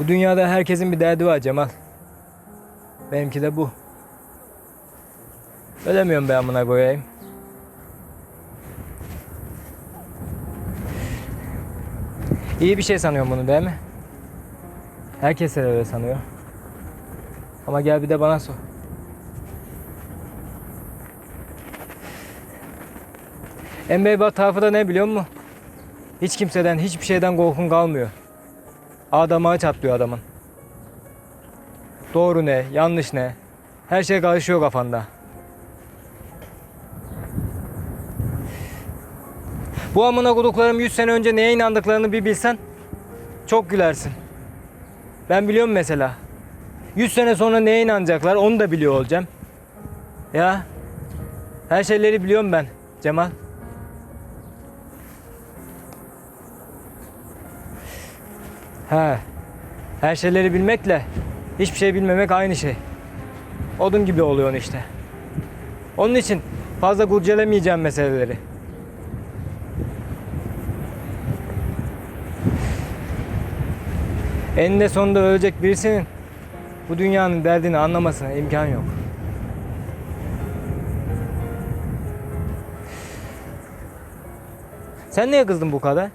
Bu dünyada herkesin bir derdi var Cemal. Benimki de bu. Ölemiyorum ben amına koyayım. İyi bir şey sanıyorum bunu değil mi? Herkes de öyle sanıyor. Ama gel bir de bana sor. En berbat tarafı da ne biliyor musun? Hiç kimseden, hiçbir şeyden korkun kalmıyor. Adama çatlıyor adamın. Doğru ne, yanlış ne? Her şey karışıyor kafanda. Bu amına koduklarım 100 sene önce neye inandıklarını bir bilsen çok gülersin. Ben biliyorum mesela. 100 sene sonra neye inanacaklar onu da biliyor olacağım. Ya her şeyleri biliyorum ben Cemal. He. Her şeyleri bilmekle hiçbir şey bilmemek aynı şey. Odun gibi oluyor işte. Onun için fazla kurcalamayacağım meseleleri. Eninde sonunda ölecek birisinin bu dünyanın derdini anlamasına imkan yok. Sen niye kızdın bu kadar?